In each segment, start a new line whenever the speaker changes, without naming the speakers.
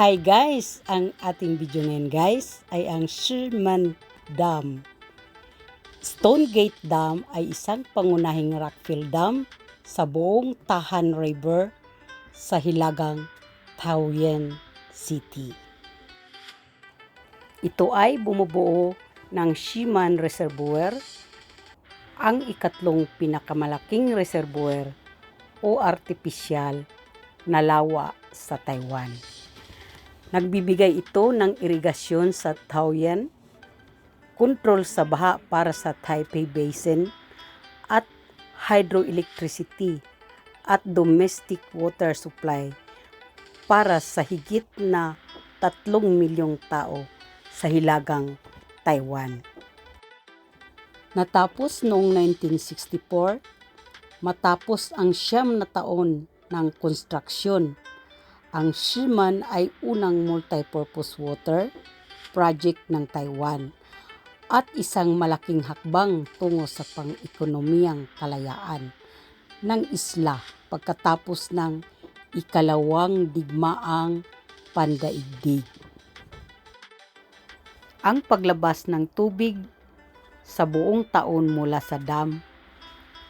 Hi guys! Ang ating video ngayon guys ay ang Sherman Dam. Stone Gate Dam ay isang pangunahing rockfill dam sa buong Tahan River sa Hilagang Taoyuan City. Ito ay bumubuo ng Shiman Reservoir, ang ikatlong pinakamalaking reservoir o artipisyal na lawa sa Taiwan. Nagbibigay ito ng irigasyon sa Taoyuan, kontrol sa baha para sa Taipei Basin, at hydroelectricity at domestic water supply para sa higit na 3 milyong tao sa hilagang Taiwan. Natapos noong 1964, matapos ang siyam na taon ng konstruksyon ang Shiman ay unang multipurpose water project ng Taiwan at isang malaking hakbang tungo sa pang-ekonomiyang kalayaan ng isla pagkatapos ng ikalawang digmaang pandaigdig. Ang paglabas ng tubig sa buong taon mula sa dam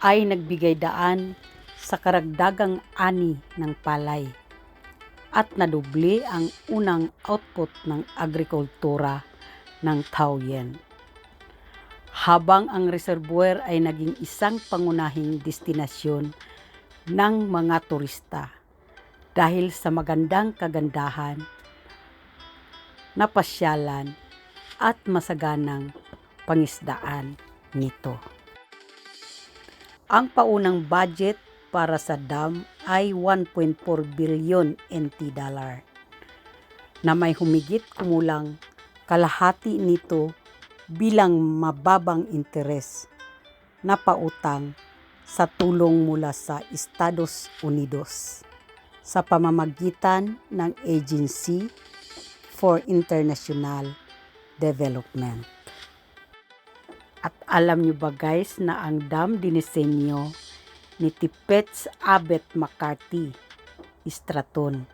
ay nagbigay daan sa karagdagang ani ng palay at nadubli ang unang output ng agrikultura ng Taoyuan. Habang ang reservoir ay naging isang pangunahing destinasyon ng mga turista dahil sa magandang kagandahan, napasyalan at masaganang pangisdaan nito. Ang paunang budget para sa dam ay 1.4 billion NT dollar na may humigit kumulang kalahati nito bilang mababang interes na pautang sa tulong mula sa Estados Unidos sa pamamagitan ng Agency for International Development. At alam nyo ba guys na ang dam dinisenyo ni Tipets Abet McCarthy Straton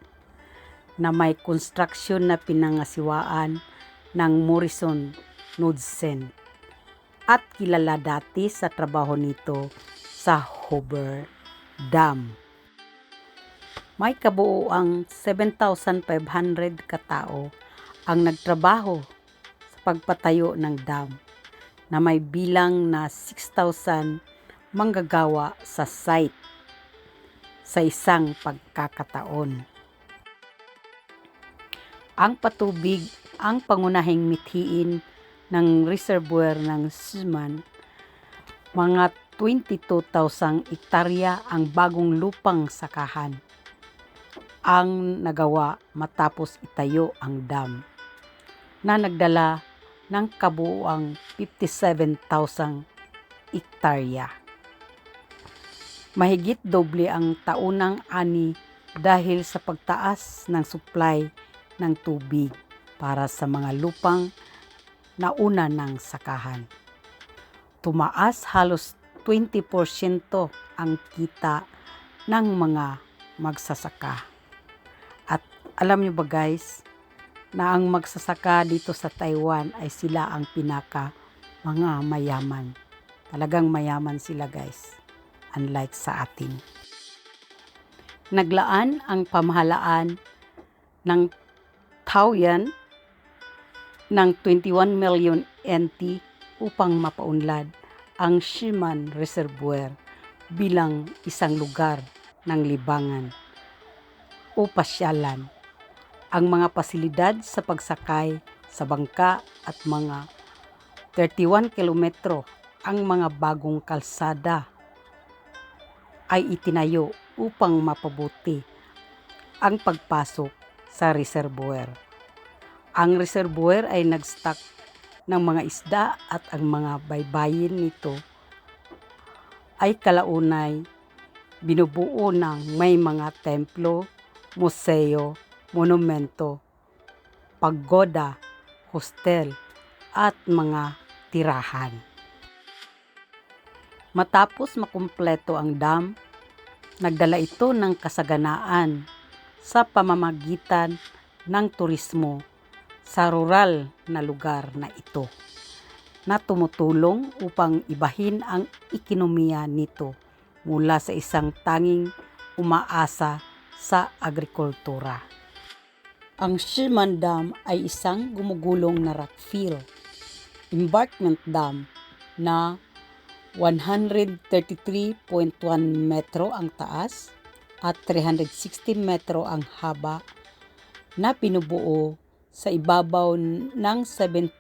na may construction na pinangasiwaan ng Morrison Knudsen at kilala dati sa trabaho nito sa Hoover Dam. May kabuuang 7,500 katao ang nagtrabaho sa pagpatayo ng dam na may bilang na 6,000 manggagawa sa site sa isang pagkakataon. Ang patubig ang pangunahing mithiin ng reservoir ng Suman. Mga 22,000 ektarya ang bagong lupang sakahan ang nagawa matapos itayo ang dam na nagdala ng kabuuang 57,000 ektarya. Mahigit doble ang taunang ani dahil sa pagtaas ng supply ng tubig para sa mga lupang nauna ng sakahan. Tumaas halos 20% ang kita ng mga magsasaka. At alam niyo ba guys, na ang magsasaka dito sa Taiwan ay sila ang pinaka mga mayaman. Talagang mayaman sila guys, unlike sa atin. Naglaan ang pamahalaan ng Taoyuan ng 21 million NT upang mapaunlad ang Shiman Reservoir bilang isang lugar ng libangan o pasyalan. Ang mga pasilidad sa pagsakay sa bangka at mga 31 kilometro ang mga bagong kalsada ay itinayo upang mapabuti ang pagpasok sa reservoir. Ang reservoir ay nagstock ng mga isda at ang mga baybayin nito ay kalaunay binubuo ng may mga templo, museo, monumento, pagoda, hostel, at mga tirahan. Matapos makumpleto ang dam, nagdala ito ng kasaganaan sa pamamagitan ng turismo sa rural na lugar na ito na tumutulong upang ibahin ang ekonomiya nito mula sa isang tanging umaasa sa agrikultura. Ang Sherman Dam ay isang gumugulong na rockfill embankment dam na 133.1 metro ang taas at 360 metro ang haba na pinubuo sa ibabaw ng 70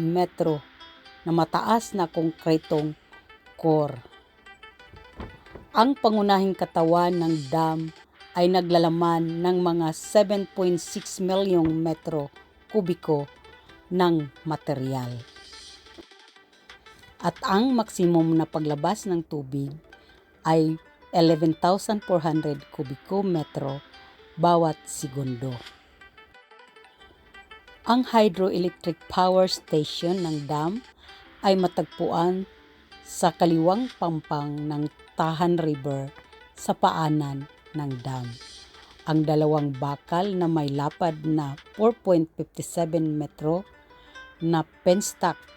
metro na mataas na konkretong core. Ang pangunahing katawan ng dam ay naglalaman ng mga 7.6 milyong metro kubiko ng material. At ang maksimum na paglabas ng tubig ay 11,400 kubiko metro bawat segundo. Ang hydroelectric power station ng dam ay matagpuan sa kaliwang pampang ng Tahan River sa paanan ng dam. Ang dalawang bakal na may lapad na 4.57 metro na penstock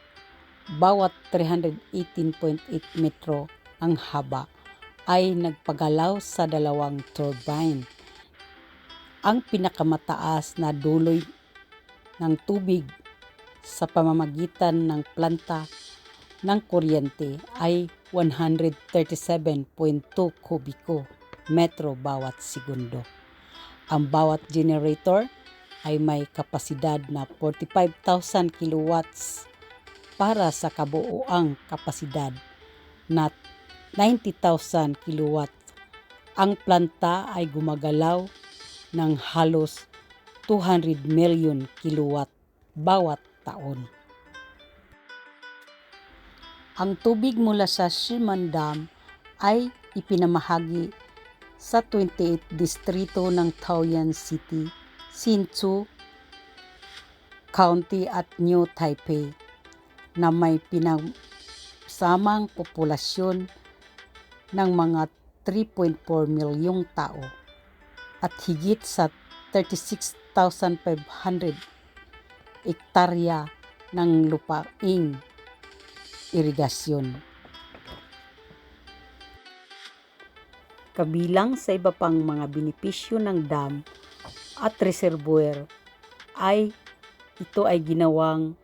bawat 318.8 metro ang haba ay nagpagalaw sa dalawang turbine. Ang pinakamataas na duloy ng tubig sa pamamagitan ng planta ng kuryente ay 137.2 kubiko metro bawat segundo. Ang bawat generator ay may kapasidad na 45,000 kilowatts para sa kabuuang kapasidad na 90,000 kilowatt. Ang planta ay gumagalaw ng halos 200 million kilowatt bawat taon. Ang tubig mula sa Shiman Dam ay ipinamahagi sa 28 distrito ng Taoyuan City, Hsinchu County at New Taipei na may pinagsamang populasyon ng mga 3.4 milyong tao at higit sa 36,500 ektarya ng lupaing irigasyon. Kabilang sa iba pang mga benepisyo ng dam at reservoir ay ito ay ginawang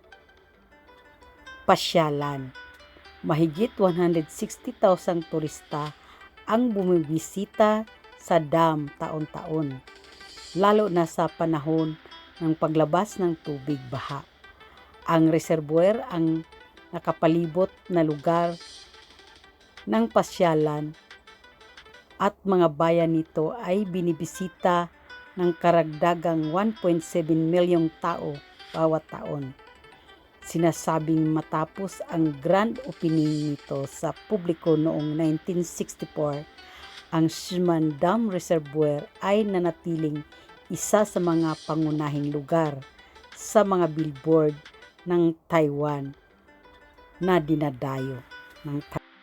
pasyalan. Mahigit 160,000 turista ang bumibisita sa dam taon-taon, lalo na sa panahon ng paglabas ng tubig baha. Ang reservoir ang nakapalibot na lugar ng pasyalan at mga bayan nito ay binibisita ng karagdagang 1.7 milyong tao bawat taon. Sinasabing matapos ang grand opening nito sa publiko noong 1964, ang Shiman Dam Reservoir ay nanatiling isa sa mga pangunahing lugar sa mga billboard ng Taiwan na dinadayo ng Taiwan.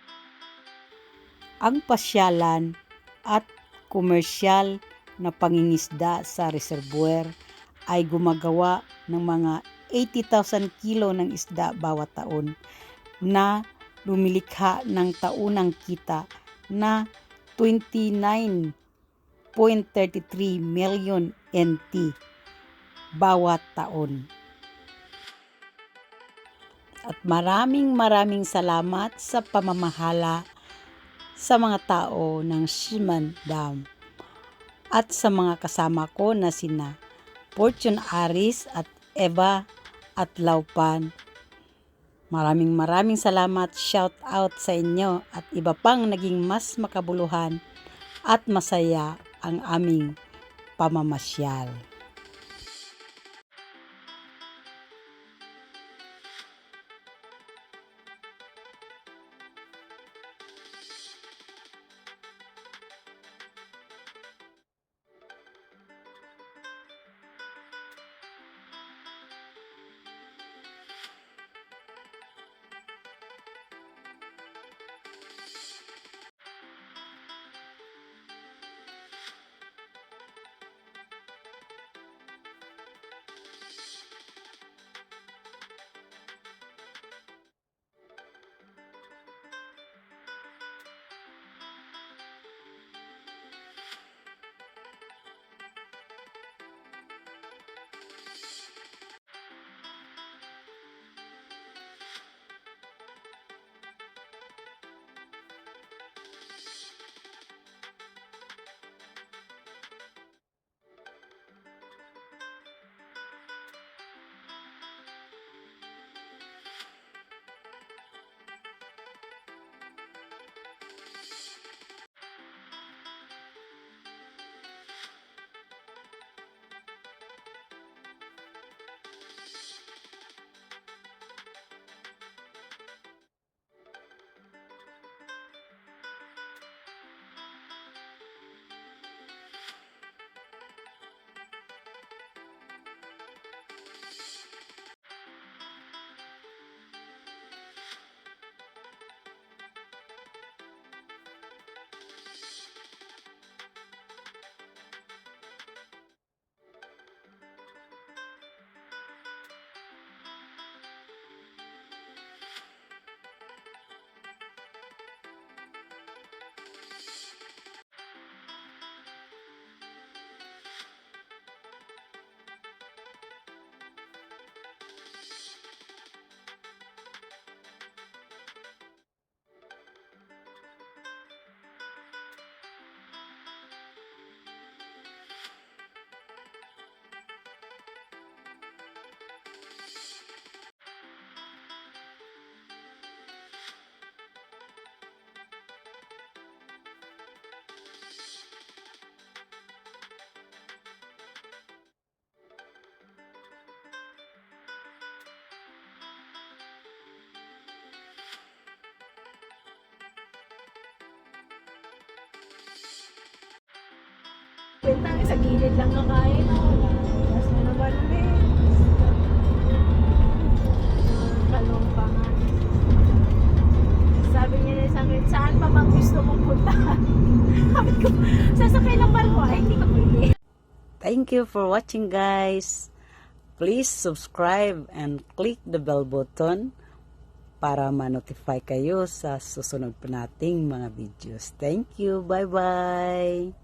Ang pasyalan at komersyal na pangingisda sa reservoir ay gumagawa ng mga 80,000 kilo ng isda bawat taon na lumilikha ng taunang kita na 29.33 million NT bawat taon. At maraming maraming salamat sa pamamahala sa mga tao ng Shiman Dam at sa mga kasama ko na sina Fortune Aris at Eva at Laupan. Maraming maraming salamat, shout out sa inyo at iba pang naging mas makabuluhan at masaya ang aming pamamasyal.
Gilid lang. Sa gilid lang kakain. Wala. Tapos na naman ulit. Kalumpa nga. Sabi niya na sa akin, saan pa bang gusto mong puntahan? Sabi ko, sasakay lang barko. Ay, hindi ka pwede.
Thank you for watching guys. Please subscribe and click the bell button para ma-notify kayo sa susunod pa nating mga videos. Thank you. Bye-bye.